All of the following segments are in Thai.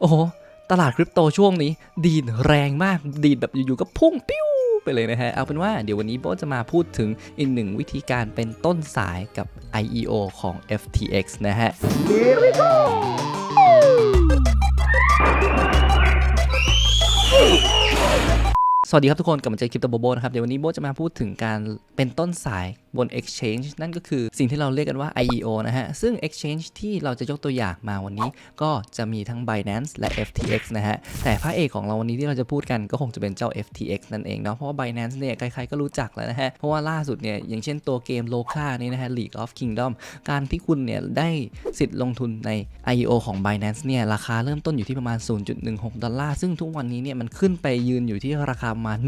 โอ้โห ตลาดคริปโตช่วงนี้ ดีดแรงมาก ดีดแบบอยู่ๆก็พุ่งปิ้วไปเลยนะฮะ เอาเป็นว่าเดี๋ยววันนี้โบทจะมาพูดถึงอีกหนึ่งวิธีการเป็นต้นสายกับ IEO ของ FTX นะฮะสวัสดีครับทุกคนกลับมาเจอคลิปตัวโบโบนะครับ เดี๋ยววันนี้โบทจะมาพูดถึงการเป็นต้นสายบน Exchange นั่นก็คือสิ่งที่เราเรียกกันว่า IEO นะฮะ ซึ่ง Exchange ที่เราจะยกตัวอย่างมาวันนี้ ก็จะมีทั้ง Binance และ FTX นะฮะ แต่พระเอกของเราวันนี้ที่เราจะพูดกันก็คงจะเป็นเจ้า FTX นั่นเองเนาะ เพราะว่า Binance เนี่ยใครๆก็รู้จักแล้วนะฮะ เพราะว่าล่าสุดเนี่ยอย่างเช่นตัวเกมโลคานี่นะฮะ League of Kingdom การที่คุณเนี่ยได้สิทธิ์ลงทุนใน IEO ของ Binance เนี่ยราคาเริ่มต้นอยู่ที่ประมาณ 0.16 ดอลลาร์ ซึ่งทุกวันนี้เนี่ยมันขึ้นไปยืนอยู่ที่ราคาประมาณ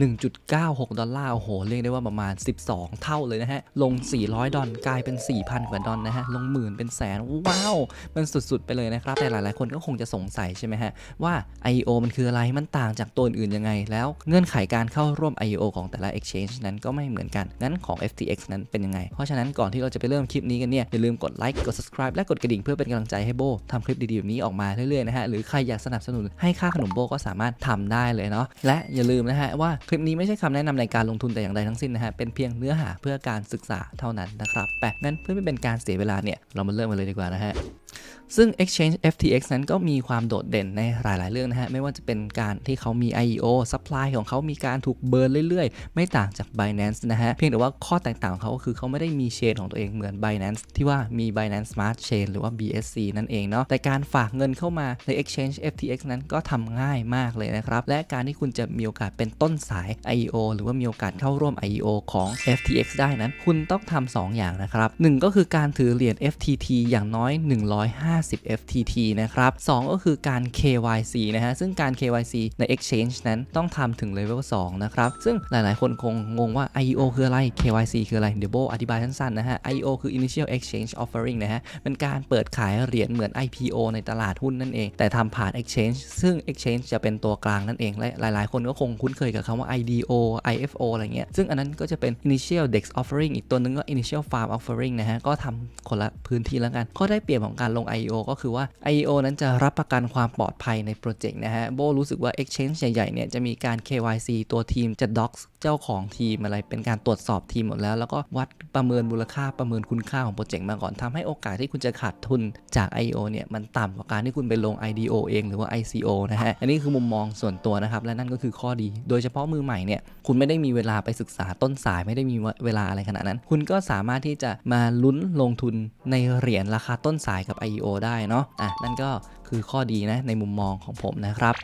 1.96 ดอลลาร์ โอ้โห เรียกได้ว่าประมาณ 12 เท่าเลยนะฮะลง 400 ดอลกลายเป็น 4,000 กว่าดอลนะฮะ ลงหมื่นเป็นแสน ว้าว มันสุดๆ ไปเลยนะครับ แต่หลายๆ คนก็คงจะสงสัยใช่ไหมฮะ ว่า IEO มันคืออะไร มันต่างจากตัวอื่นยังไง แล้วเงื่อนไขการเข้าร่วม IEO ของแต่ละ exchange นั้นก็ไม่เหมือนกัน งั้นของ FTX นั้นเป็นยังไง เพราะฉะนั้นก่อนที่เราจะไปเริ่มคลิปนี้กันเนี่ย อย่าลืมกดไลค์ กด subscribe และกดกระดิ่งเพื่อเป็นกำลังใจให้โบทำคลิปดีๆแบบนี้ออกมาเรื่อยๆนะฮะ หรือใครอยากสนับสนุนให้ค่าขนมโบก็สามารถทำได้เลยเนาะ และอย่าลืมนะฮะว่าคลิปนี้ไม่ใช่คำแนะนำในการลงทุนแต่อย่างใดทั้งสิ้นนะฮะ เป็นเพียงเนื้อหาเพื่อการศึกษาเท่านั้นนะครับแปะงั้นเพื่อไม่เป็นการเสียเวลาเนี่ย เรามาเริ่มกันเลยดีกว่านะฮะซึ่ง Exchange FTX นั้นก็มีความโดดเด่นในหลาย ๆ เรื่องนะฮะ ไม่ว่าจะเป็นการที่เขามี IEO supply ของเขามีการถูกเบิร์นเรื่อย ๆ ไม่ต่างจาก Binance นะฮะ เพียงแต่ว่าข้อแตกต่างของเขาก็คือเขาไม่ได้มีเชนของตัวเองเหมือน Binance ที่ว่ามี Binance Smart Chain หรือว่า BSC นั่นเองเนาะ แต่การฝากเงินเข้ามาใน Exchange FTX นั้นก็ทำง่ายมากเลยนะครับ และการที่คุณจะมีโอกาสเป็นต้นสาย IEO หรือว่ามีโอกาสเข้าร่วม IEO ของ FTX ได้นั้น คุณณต้องทำสองอย่างนะครับหนึ่งก็คือการถือเหรียญ FTT อย่างน้อย 150 FTT นะครับ 2 ก็คือการ KYC นะฮะ ซึ่งการ KYC ใน Exchange นั้นต้องทำถึง Level 2นะครับ ซึ่งหลายๆ คนคงงงว่า IEO คืออะไร KYC คืออะไร เดี๋ยวโบอธิบายสั้นๆนะฮะ IEO คือ Initial Exchange Offering นะฮะ เป็นการเปิดขายเหรียญเหมือน IPO ในตลาดหุ้นนั่นเอง แต่ทำผ่าน Exchange ซึ่ง Exchange จะเป็นตัวกลางนั่นเองและหลาย ๆ คนก็คงคุ้นเคยกับคำว่า IDO IFO อะไรเงี้ย ซึ่งอันนั้นก็จะเป็น Initial Dex Offering อีกตัวนึงก็ Initial Farm Offering นะฮะ ก็ทำคนละพื้นที่แล้วกันข้อได้เปรียบของการลง IEO ก็คือว่า IEO นั้นจะรับประกันความปลอดภัยในโปรเจกต์นะฮะ โบรู้สึกว่า Exchange ใหญ่ๆ เนี่ยจะมีการ KYC ตัวทีมจะ Docs เจ้าของทีมอะไร เป็นการตรวจสอบทีมหมดแล้ว แล้วก็วัดประเมินมูลค่าประเมินคุณค่าของโปรเจกต์มาก่อนทำให้โอกาสที่คุณจะขาดทุนจาก IEO เนี่ยมันต่ำกว่าการที่คุณไปลง IDO เองหรือว่า ICO นะฮะ อันนี้คือมุมมองส่วนตัวนะครับและนั่นก็คือข้อดี โดยเฉพาะมือใหม่เนี่ยคุณไม่ได้มีเวลาไปศึกษาต้นสายไม่ได้มีเวลาอะไรขนาดนั้นคุณก็สามารถที่จะมาลุ้นลงทุนในเหรียญราคาต้นสายกับ IEO ได้เนาะอะนั่นก็คือข้อดีนะในมุมมองของผมนะครับ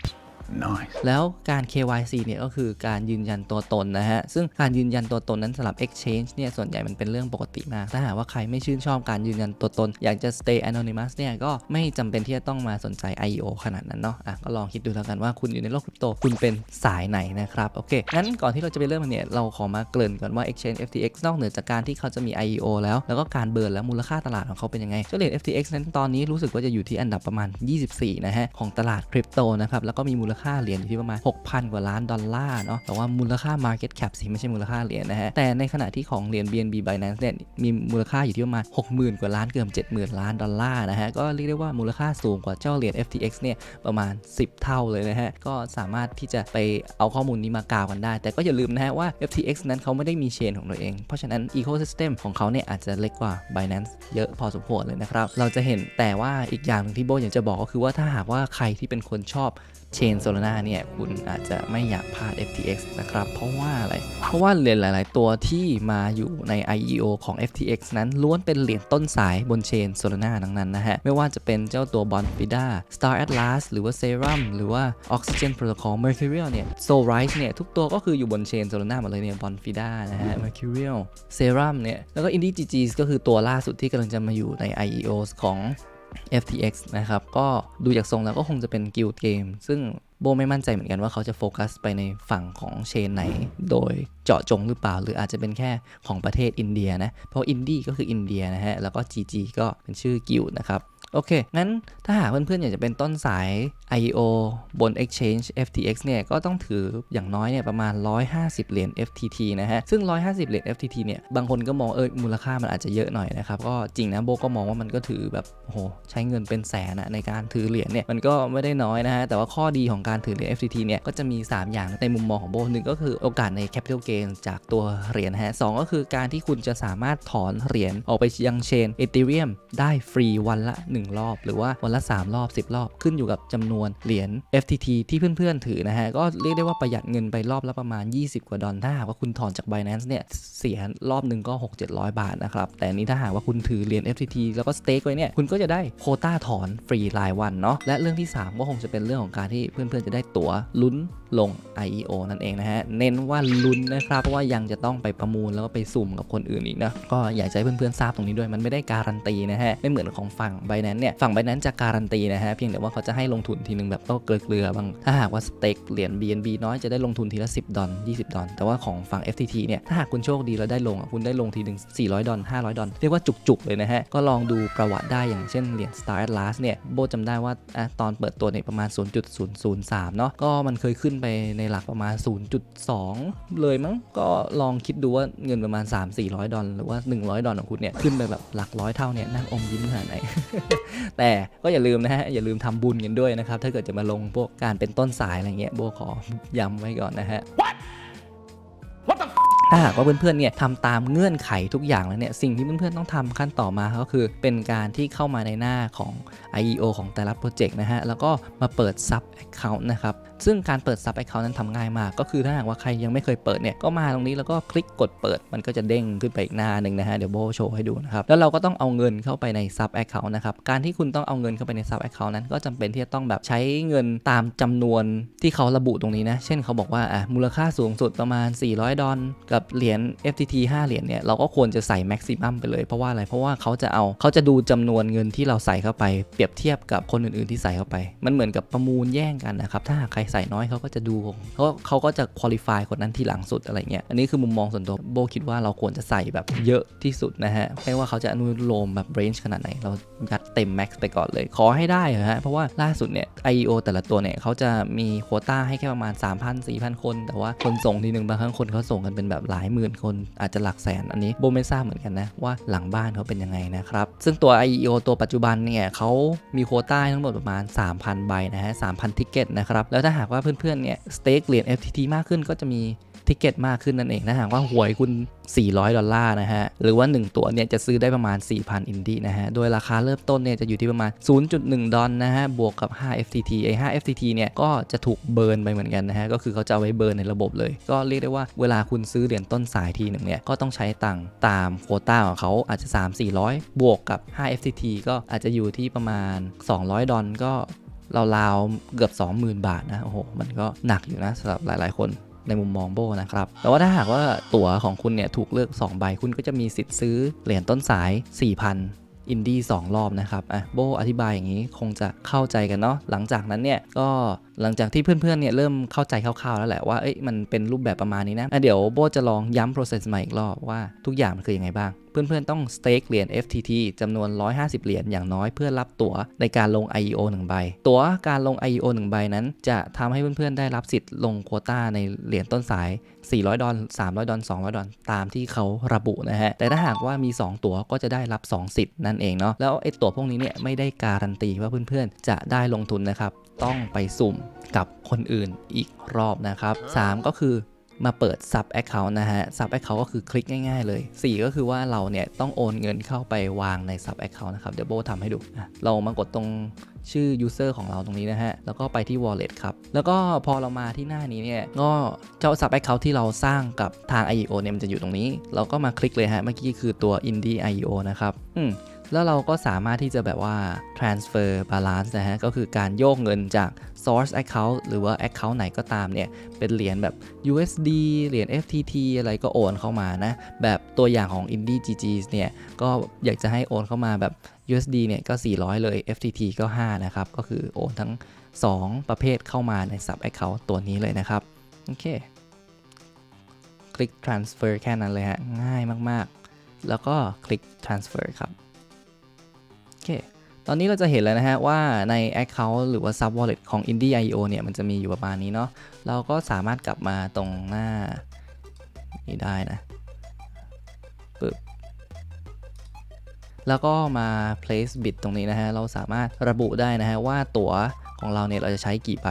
Nice. แล้วการ KYC เนี่ยก็คือการยืนยันตัวตนนะฮะ ซึ่งการยืนยันตัวตนนั้นสำหรับ Exchange เนี่ยส่วนใหญ่มันเป็นเรื่องปกติมาก ถ้าหากว่าใครไม่ชื่นชอบการยืนยันตัวตน อยากจะ stay anonymous เนี่ยก็ไม่จำเป็นที่จะต้องมาสนใจ IEO ขนาดนั้นเนาะอะก็ลองคิดดูแล้วกันว่าคุณอยู่ในโลกคริปโตคุณเป็นสายไหนนะครับโอเคงั้นก่อนที่เราจะไปเริ่มกันเนี่ยเราขอมาเกริ่นก่อนว่า Exchange FTX นอกเหนือจากการที่เขาจะมี IEO แล้วแล้วก็การเบิร์นแล้วมูลค่าตลาดของเขาเป็นยังไงเจ้าเหรียญ FTX นั้นตอนนี้รู้สึกว่าจะอยู่ที่อันดับประมาณ 24นะฮะของตลาดคริปโตนะครับแล้วก็มีมูลค่าเหรียญอยู่ที่ประมาณ 6,000 กว่าล้านดอลลาร์เนาะแต่ว่ามูลค่า Market Cap สิไม่ใช่มูลค่าเหรียญนะฮะแต่ในขณะที่ของเหรียญ BNB Binance เนี่ยมีมูลค่าอยู่ที่ประมาณ 60,000 กว่าล้านเกือบ70,000 ล้านดอลลาร์นะฮะก็เรียกได้ว่ามูลค่าสูงกว่าเจ้าเหรียญ FTX เนี่ยประมาณ 10 เท่าเลยนะฮะก็สามารถที่จะไปเอาข้อมูลนี้มากาวกันได้ แต่ก็อย่าลืมนะฮะว่า FTX นั้นเขาไม่ได้มีเชนของตัวเอง เพราะฉะนั้น Ecosystem ของเขาเนี่ยอาจจะเล็กกว่า Binance เยอะพอสมควรเลยนะครับเราจะเห็นแต่ว่าอีกอย่างนึงที่โบอยากจะบอกก็คือว่าถ้าหากว่าใครที่เป็นคนชอบเชนโซลาร่าเนี่ยคุณอาจจะไม่อยากพลาด FTX นะครับ เพราะว่าอะไร เพราะว่าเหรียญหลาย ๆ ตัวที่มาอยู่ใน IEO ของ FTX นั้นล้วนเป็นเหรียญต้นสายบนเชนโซลาร่าทั้งนั้นนะฮะ ไม่ว่าจะเป็นเจ้าตัว Bonfida Star Atlas หรือว่า Serum หรือว่า Oxygen Protocol Mercurial เนี่ย Solrise เนี่ย ทุกตัวก็คืออยู่บนเชนโซลาร่าหมดเลยเนี่ย Bonfida นะฮะ Mercurial Serum เนี่ย แล้วก็ Indie GG ก็คือตัวล่าสุดที่กำลังจะมาอยู่ใน IEO ของ FTX นะครับ ก็ดูจากทรงแล้วก็คงจะเป็นกิลเกม ซึ่งโบไม่มั่นใจเหมือนกันว่าเขาจะโฟกัสไปในฝั่งของเชนไหน โดยเจาะจงหรือเปล่า หรืออาจจะเป็นแค่ของประเทศอินเดียนะ เพราะอินดี้ก็คืออินเดียนะฮะ แล้วก็ GG ก็เป็นชื่อกิลนะครับ โอเค งั้นถ้าหากเพื่อนๆ อยากจะเป็นต้นสาย IEO บน Exchange FTX เนี่ย ก็ต้องถืออย่างน้อยเนี่ยประมาณ 150 เหรียญ FTT นะฮะ ซึ่ง 150 เหรียญ FTT เนี่ย บางคนก็มองเออมูลค่ามันอาจจะเยอะหน่อยนะครับ ก็จริงนะโบก็มองว่ามันก็ถือแบบโหใช้เงินเป็นแสนอะในการถือเหรียญเนี่ย มันก็ไม่ได้น้อยนะฮะ แต่ว่าข้อดีของการถือเหรียญ FTT เนี่ย ก็จะมี 3 อย่างในมุมมองของโบหนึ่งก็คือโอกาสใน capital gain จากตัวเหรียญฮะสองก็คือการที่คุณจะสามารถถอนเหรียญออกไปยังเชน Ethereum ได้ฟรีวันละ1รอบ หรือว่าวันละ 3 รอบ 10 รอบ ขึ้นอยู่กับจำนวนเหรียญ FTT ที่เพื่อนๆ ถือนะฮะ ก็เรียกได้ว่าประหยัดเงินไปรอบละประมาณ 20 กว่าดอลถ้าหากว่าคุณถอนจาก Binance เนี่ย เสียรอบหนึ่งก็ 6-700 บาทนะครับ แต่นี้ถ้าหากว่าคุณถือเหรียญ FTT แล้วก็สเต็กไว้เนี่ย คุณก็จะได้โคต้าถอนฟรีรายวันเนาะ และเรื่องที่ 3 ก็คงจะเป็นเรื่องของการที่เพื่อนๆ จะได้ตั๋วลุ้นลง IEO นั่นเองนะฮะ เน้นว่าลุ้นนะครับ เพราะว่ายังจะต้องไปประมูลแล้วก็ไปสุ่มกับคนอื่นอีกนะ ก็อยากให้เพื่อนๆ ทราบตรงนี้ด้วย มันไม่ได้การันตีนะฮะ ไม่เหมือนของฝั่ง b บ n a n c e เนี่ยฝั่ง b บ n a n c e จะการันตีนะฮะเพียงแต่ว่าเขาจะให้ลงทุนทีนึงแบบก็เกลือๆบางถ้าหากว่าสเต็กเหรียญ BNB น้อยจะได้ลงทุนทีละ 10 ดอล20 ดอลแต่ว่าของฝั่ง FTT เนี่ยถ้าหากคุณโชคดีแล้วได้ลงอะคุณได้ลงทีหนึ่ง400 ดอล500 ดอลเรียกว่าจุกๆเลยนะฮะก็ลองดูประวัติได้อย่างเช่นเหรียญ Star Atlas เนี่ยโบจำได้ว่าอะตอนเปิดตัวเนี่ยประมาณ 0.003เนาะก็มันเคยขึ้นไปในหลักประมาณ 0.2 เลยมั้งก็ลองคิดดูว่าเงินประมาณ 3-400 ดอลหรือว่า 100 ดอลของคุณเนี่ยขึ้นไปแบบหลักร้อยเท่าเนี่ยนั่งอมยิ้มขนาดไหนแต่ก็อย่าลืมนะฮะอย่าลืมทำบุญกันด้วยนะครับ ถ้าเกิดจะมาลงพวกการเป็นต้นสายอะไรเงี้ยโบขอย้ำไว้ก่อนนะฮะถ้าหากว่าเพื่อนๆ เนี่ยทำตามเงื่อนไขทุกอย่างแล้วเนี่ย สิ่งที่เพื่อนๆ ต้องทำขั้นต่อมาก็คือเป็นการที่เข้ามาในหน้าของ IEO ของแต่ละโปรเจกต์นะฮะ แล้วก็มาเปิด Sub Account นะครับซึ่งการเปิด Sub Account นั้นทำง่ายมาก ก็คือถ้าหากว่าใครยังไม่เคยเปิดเนี่ยก็มาตรงนี้แล้วก็คลิกกดเปิดมันก็จะเด้งขึ้นไปอีกหน้าหนึ่งนะฮะเดี๋ยวโบโชว์ให้ดูนะครับแล้วเราก็ต้องเอาเงินเข้าไปใน Sub Account นะครับการที่คุณต้องเอาเงินเข้าไปใน Sub Account นั้นก็จำเป็นที่จะต้องแบบใช้เงินตามจำนวนที่เขาระบุตรงนี้นะเช่นเขาบอกว่าอะมูลค่าสูงสุดประมาณ 400 ดอลกับเหรียญ FTT 5 เหรียญเนี่ยเราก็ควรจะใส่แม็กซิมัมไปเลยเพราะว่าอะไรเพราะว่าเขาจะเอาเขาจะดูจำนวนเงินที่เราใส่เข้าไปเปรียบเทียบกับคนอื่นๆที่ใส่เข้าไป มันเหมือนกับประมูลแย่งกันนะครับถ้าใครใส่น้อยเขาก็จะดูเขาเขาก็จะคุริฟายคนนั้นที่หลังสุดอะไรเงี้ยอันนี้คือมุมมองส่วนตัวโบคิดว่าเราควรจะใส่แบบเยอะที่สุดนะฮะไม่ว่าเขาจะอนุโลมแบบเรนจ์ขนาดไหน เรายัดเต็มแม็กซ์ไปก่อนเลย ขอให้ได้เหรอะฮะเพราะว่าล่าสุดเนี่ย IEO แต่ละตัวเนี่ยเขาจะมีโควต้าให้แค่ประมาณ 3,000 4,000 คน แต่ว่าคนส่งทีหนึ่งบางครั้งคนเขาส่งกันเป็นแบบหลายหมื่นคนอาจจะหลักแสนอันนี้โบไม่ทราบเหมือนกันนะว่าหลังบ้านเขาเป็นยังไงนะครับซึ่งตัว IEO ตัวปัจจุบันเนี่ยเขามีโควต้าให้ทั้งหมดประมาณ 3,000 ใบนะฮะ3,000 ทิกเก็ตนะครับแล้วถ้าหากว่าเพื่อนๆเนี่ยสเต็กเหรียญ FTT มากขึ้นก็จะมีทิเก็ตมากขึ้นนั่นเองนะหากว่าหวยคุณ 400 ดอลลาร์นะฮะ หรือว่า 1 ตัวเนี่ยจะซื้อได้ประมาณ 4,000 อินดี้นะฮะ โดยราคาเริ่มต้นเนี่ยจะอยู่ที่ประมาณ 0.1 ดอลนะฮะ บวกกับ 5 FTT ไอ้5 FTT เนี่ยก็จะถูกเบิร์นไปเหมือนกันนะฮะ ก็คือเขาจะเอาไว้เบิร์นในระบบเลย ก็เรียกได้ว่าเวลาคุณซื้อเหรียญต้นสายทีหนึ่งเนี่ย ก็ต้องใช้ตังค์ตามโควต้าของเขาอาจจะ 3-400 บวกกับ 5 FTT ก็อาจจะอยู่ที่ประมาณ 200 ดอลก็ ราวๆเกือบ 20,000 บาทนะโอ้โหมันก็หนักอยู่นะสำหรับหลาย ๆ คนในมุมมองโบนะครับ แต่ว่าถ้าหากว่าตั๋วของคุณเนี่ยถูกเลือก2ใบคุณก็จะมีสิทธิ์ซื้อเหรียญต้นสาย 4,000 อินดี้2รอบนะครับอะโบอธิบายอย่างนี้คงจะเข้าใจกันเนาะหลังจากนั้นเนี่ยก็ หลังจากที่เพื่อนๆเนี่ยเริ่มเข้าใจคร่าวๆแล้วแหละว่าเอ้ยมันเป็นรูปแบบประมาณนี้นะะเดี๋ยวโบจะลองย้ำ process ใหม่อีกรอบว่าทุกอย่างมันคือยังไงบ้าง เพื่อนๆต้องสเต็กเหรียญ FTT จำนวน 150 เหรียญอย่างน้อยเพื่อรับตั๋วในการลง IEO 1 ใบ ตั๋วการลง IEO 1 ใบนั้น จะทำให้เพื่อนๆได้รับสิทธิ์ลงโควต้าในเหรียญต้นสาย 400 ดอล300 ดอล200 ดอลตามที่เขาระบุนะฮะ แต่ถ้าหากว่ามี 2 ตั๋วก็จะได้รับ 2 สิทธิ์นั่นเองเนาะ แล้วไอ้ตั๋วพวกนี้เนี่ยไม่ได้การันตีว่าเพื่อนๆจะได้ลงทุนนะครับ ต้องไปสุ่มกับคนอื่นอีกรอบนะครับ 3 ก็คือมาเปิด Sub Account นะฮะ Sub Account ก็คือคลิกง่ายๆเลย 4 ก็คือว่าเราเนี่ยต้องโอนเงินเข้าไปวางใน Sub Account นะครับ เดี๋ยวโบทำให้ดูอะเรามากดตรงชื่อ user ของเราตรงนี้นะฮะ แล้วก็ไปที่ wallet ครับ แล้วก็พอเรามาที่หน้านี้เนี่ย ก็เจ้า Sub Account ที่เราสร้างกับทาง IEO เนี่ยมันจะอยู่ตรงนี้ เราก็มาคลิกเลยฮะ เมื่อกี้คือตัว Indie IEO นะครับ อืม แล้วเราก็สามารถที่จะแบบว่า transfer balance นะฮะ ก็คือการโยกเงินจาก source account หรือว่า account ไหนก็ตามเนี่ย เป็นเหรียญแบบ USD เหรียญ FTT อะไรก็โอนเข้ามานะ แบบตัวอย่างของ Indie GG เนี่ย ก็อยากจะให้โอนเข้ามาแบบ USD เนี่ยก็ 400 เลย FTT ก็ 5 นะครับ ก็คือโอนทั้ง 2 ประเภทเข้ามาใน sub account ตัวนี้เลยนะครับ โอเค คลิก transfer แค่นั้นเลยฮะ ง่ายมาก ๆ แล้วก็คลิก transfer ครับ เค ตอนนี้เราจะเห็นแล้วนะฮะว่าใน Account หรือว่า Sub Wallet ของ Indie IO เนี่ยมันจะมีอยู่ประมาณนี้เนาะ เราก็สามารถกลับมาตรงหน้านี้ได้นะปึ๊บแล้วก็มา place bid ตรงนี้นะฮะ เราสามารถระบุได้นะฮะว่าตั๋ว ของเราเนี่ยเราจะใช้กี่ใบ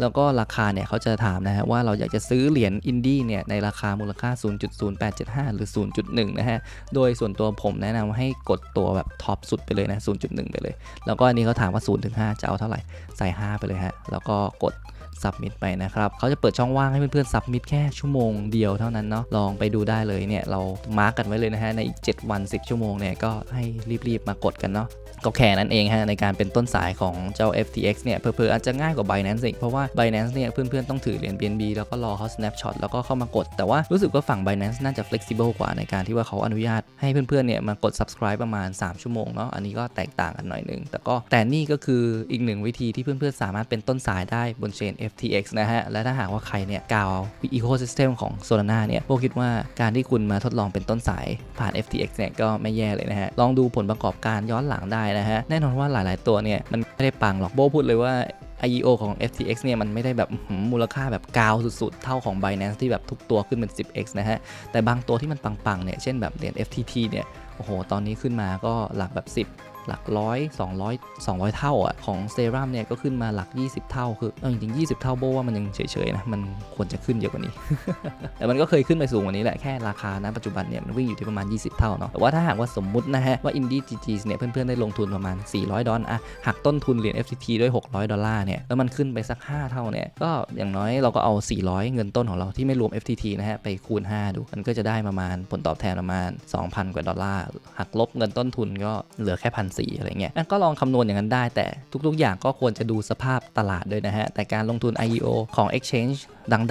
แล้วก็ราคาเนี่ยเขาจะถามนะฮะว่าเราอยากจะซื้อเหรียญอินดี้เนี่ยในราคามูลค่า 0.0875 หรือ 0.1 นะฮะ โดยส่วนตัวผมแนะนำให้กดตัวแบบท็อปสุดไปเลยนะ 0.1 ไปเลย แล้วก็อันนี้เขาถามว่า 0-5 จะเอาเท่าไหร่ ใส่ 5 ไปเลยฮะ แล้วก็กด submit ไปนะครับเขาจะเปิดช่องว่างให้เพื่อนๆ submit แค่ชั่วโมงเดียวเท่านั้นเนาะลองไปดูได้เลยเนี่ยเรามาร์กกันไว้เลยนะฮะในอีก 7 วัน 10 ชั่วโมงเนี่ยก็ให้รีบๆมากดกันเนาะก็แค่นั้นเองฮะในการเป็นต้นสายของเจ้า FTX เนี่ยเผลอๆอาจจะง่ายกว่า Binance อีกเพราะว่า Binance เนี่ยเพื่อนๆต้องถือเหรียญ BNB แล้วก็รอเขา snapshot แล้วก็เข้ามากด แต่ว่ารู้สึกว่าฝั่ง Binance น่าจะ flexible กว่าในการที่ว่าเขาอนุญาตให้เพื่อนๆเนี่ยมากด subscribe ประมาณ 3 ชั่วโมงเนาะอันนี้ก็แตกต่างกันหน่อยนึงแต่ก็แต่นี่ก็คืออีกหนึ่งวิธีที่เพื่อนๆสามารถเป็นต้นสายได้บนเชน FTX นะฮะ และถ้าหากว่าใครเนี่ยกาว ecosystem ของ Solana เนี่ยพวกคิดว่าการที่คุณมาทดลองเป็นต้นสายผ่าน FTX เนี่ยก็ไม่แย่เลยนะฮะ ลองดูผลประกอบการย้อนหลังได้นะฮะ แน่นอนว่าหลาย ๆ ตัวเนี่ยมันไม่ได้ปังหรอกโบพูดเลยว่า IEO ของ FTX เนี่ยมันไม่ได้แบบมูลค่าแบบกาวสุดๆ เท่าของ Binance ที่แบบทุกตัวขึ้นเป็น 10x นะฮะ แต่บางตัวที่มันปังๆ เนี่ย เช่นแบบเหรียญ FTT เนี่ย โอ้โห ตอนนี้ขึ้นมาก็หลักแบบ 10 หลักร้อย 200 200 เท่าอะของเซรั่มเนี่ยก็ขึ้นมาหลัก 20 เท่า คือเอาจริงๆ20 เท่าโบว่ามันยังเฉยๆนะมันควรจะขึ้นเยอะกว่านี้ แต่มันก็เคยขึ้นไปสูงกว่านี้แหละแค่ราคาณปัจจุบันเนี่ยมันวิ่งอยู่ที่ประมาณ 20 เท่าเนาะแต่ว่าถ้าหากว่าสมมุตินะฮะว่า Indie GGs เนี่ยเพื่อนๆได้ลงทุนประมาณ 400 ดอลลาร์อะหักต้นทุนเหรียญ FTT ด้วย 600 ดอลลาร์เนี่ยแล้วมันขึ้นไปสัก 5 เท่าเนี่ยก็อย่างน้อยเราก็เอา 400 เงินต้นของเราที่ไม่รวม FTT นะฮะไปคูณ 5 ดูมันก็จะได้ประมาณผลตอบแทนประมาณ 2,000 กว่าดอลลาร์หักลบเงินต้นทุนก็เหลือแค่พันสอะไรเงี้ยก็ลองคำนวณอย่างนั้นได้ แต่ทุกๆ อย่างก็ควรจะดูสภาพตลาดด้วยนะฮะ แต่การลงทุน IEO ของ Exchange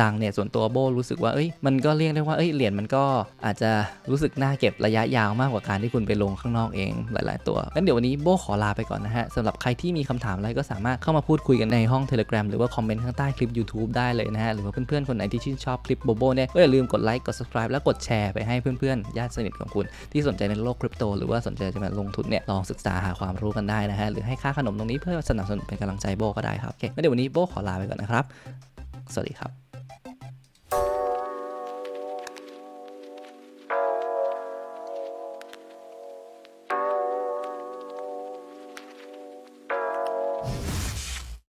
ดังๆเนี่ยส่วนตัวโบรู้สึกว่าเอ้ยมันก็เรียกได้ว่าเอ้ยเหรียญมันก็อาจจะรู้สึกน่าเก็บระยะยาวมากกว่าการที่คุณไปลงข้างนอกเองหลาย ๆ ตัวงั้นเดี๋ยววันนี้โบขอลาไปก่อนนะฮะสำหรับใครที่มีคำถามอะไรก็สามารถเข้ามาพูดคุยกันในห้อง Telegram หรือว่าคอมเมนต์ข้างใต้คลิป YouTube ได้เลยนะฮะ หรือว่าเพื่อน ๆ คนไหนที่ชื่นชอบคลิปโบโบเนี่ยก็อย่าลืมกดไลค์กด subscribe แล้วกดแชร์ไปให้เพื่อน ๆ ญาติสนิทของคุณ ที่สนใจในโลกคริปโตหรือว่าสนใจจะมาลงทุนเนี่ยลองศึกษาหาความรู้กันได้นะฮะหรือให้ค่าขนมตรงนี้เพื่อสนับสนุนเป็นกำลังใจโบก็ได้ครับโอเคงั้นเดี๋ยววันนี้โบขอลาไปก่อนนะครับ สวัสดีครับ